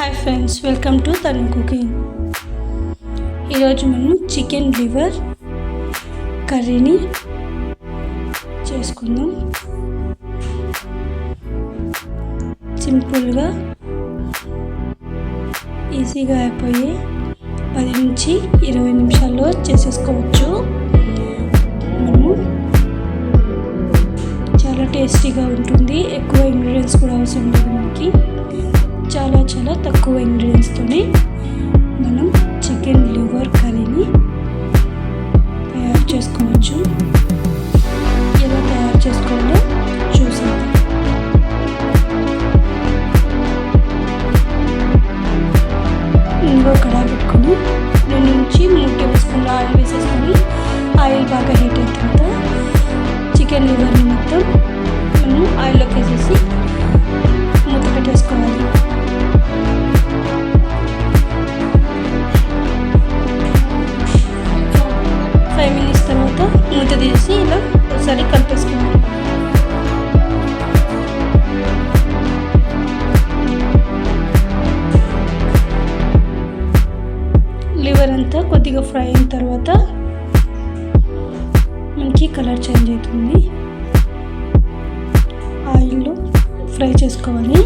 Hi friends welcome to Tanu cooking ఈరోజు మనం chicken liver కర్రీని చేసుకుందాం. సింపుల్గా ఈజీగా అయిపోయి పది నుంచి ఇరవై నిమిషాల్లో చేసేసుకోవచ్చు. మనము చాలా టేస్టీగా ఉంటుంది. ఎక్కువ ఇంగ్రీడియంట్స్ కూడా అవసరం లేదు మనకి. చాలా చాలా తక్కువ ఇంగ్రీడియంట్స్తోనే మనం చికెన్ లివర్ కర్రీని తయారు చేసుకోవచ్చు. ఎలా తయారు చేసుకోవాలో చూసాం ఇంకో కడాయి పెట్టుకొని రెండు నుంచి మూడు టేబుల్ స్పూన్ల ఆయిల్ వేసేసుకొని ఆయిల్ బాగా హీట్ అయిన తర్వాత చికెన్ లివర్ని మొత్తం అని కనిపిస్తుంది. లివర్ అంతా కొద్దిగా ఫ్రై అయిన తర్వాత మనకి కలర్ చేంజ్ అవుతుంది. ఆయిల్లో ఫ్రై చేసుకోవాలి.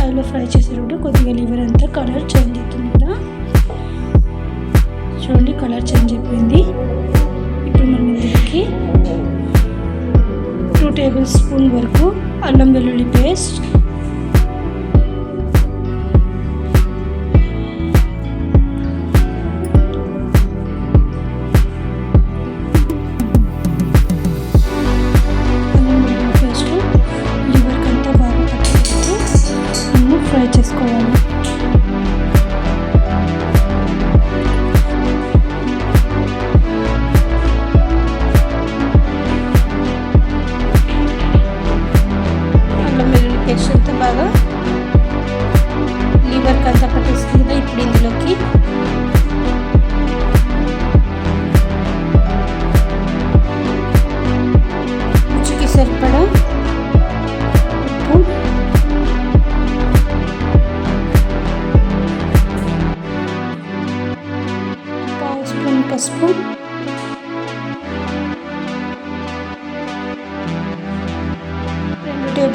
ఆయిల్లో ఫ్రై చేసేటప్పుడు కొద్దిగా లివర్ అంతా కలర్ చేంజ్ అవుతుంది? కదా చూడండి కలర్ చేంజ్ అయిపోయింది. టూ టేబుల్ స్పూన్ వరకు అల్లం వెల్లుల్లి పేస్ట్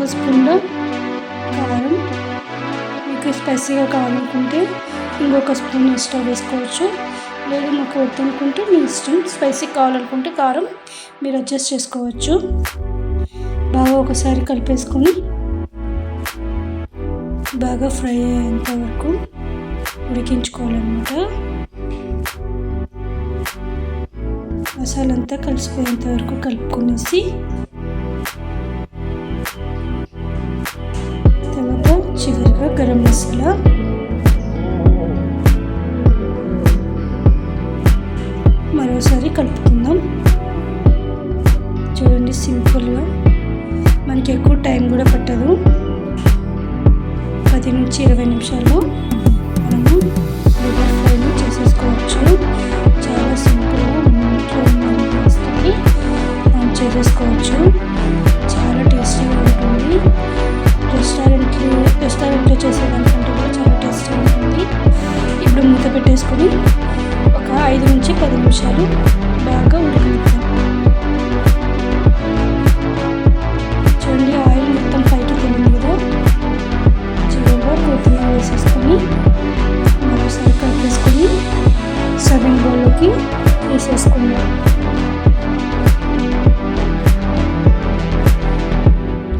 టేబుల్ స్పూన్ల కారం మీకు స్పైసీగా కావాలనుకుంటే ఇంకొక స్పూన్ ఎక్స్ట్రా వేసుకోవచ్చు. లేదు మాకు వద్దనుకుంటే మీ ఇష్టం స్పైసీ కావాలనుకుంటే కారం మీరు అడ్జస్ట్ చేసుకోవచ్చు. బాగా ఒకసారి కలిపేసుకొని బాగా ఫ్రై అయ్యేంత వరకు ఉడికించుకోవాలన్నమాట. మసాలా అంతా కలిసిపోయేంత వరకు కలుపుకునేసి చివరిగా గరం మసాలా. మరోసారి కలుపుకుందాం. చూడండి సింపుల్గా మనకి ఎక్కువ టైం కూడా పట్టదు. పది నుంచి ఇరవై నిమిషాల్లో మనము లివర్ ఫ్రైని చేసేసుకోవచ్చు. చాలా సింపుల్గా ఇంట్లో మనం చేసేసుకోవచ్చు. నిమిషాలు బాగా ఉడకనిద్దాం చూడండి ఆయిల్ మొత్తం పైకి తెలియదు కదా. చివరిగా కొద్దిగా వేసేసుకొని మరోసారి కలిపేసుకొని సర్వింగ్ బౌల్లోకి వేసేసుకుందాం.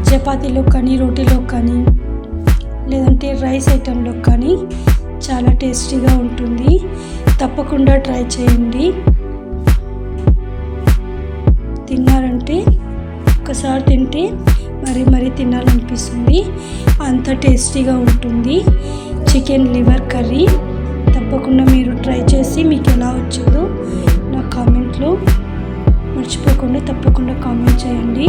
చపాతీలో కానీ రోటీలో కానీ లేదంటే రైస్ ఐటెంలో కానీ చాలా టేస్టీగా ఉంటుంది. తప్పకుండా ట్రై చేయండి. తిన్నారంటే ఒకసారి తింటే మరి మరీ తినాలనిపిస్తుంది. అంత టేస్టీగా ఉంటుంది. Chicken liver curry. తప్పకుండా మీరు ట్రై చేసి మీకు ఎలా వచ్చిందో నా కామెంట్లో మర్చిపోకుండా తప్పకుండా కామెంట్ చేయండి.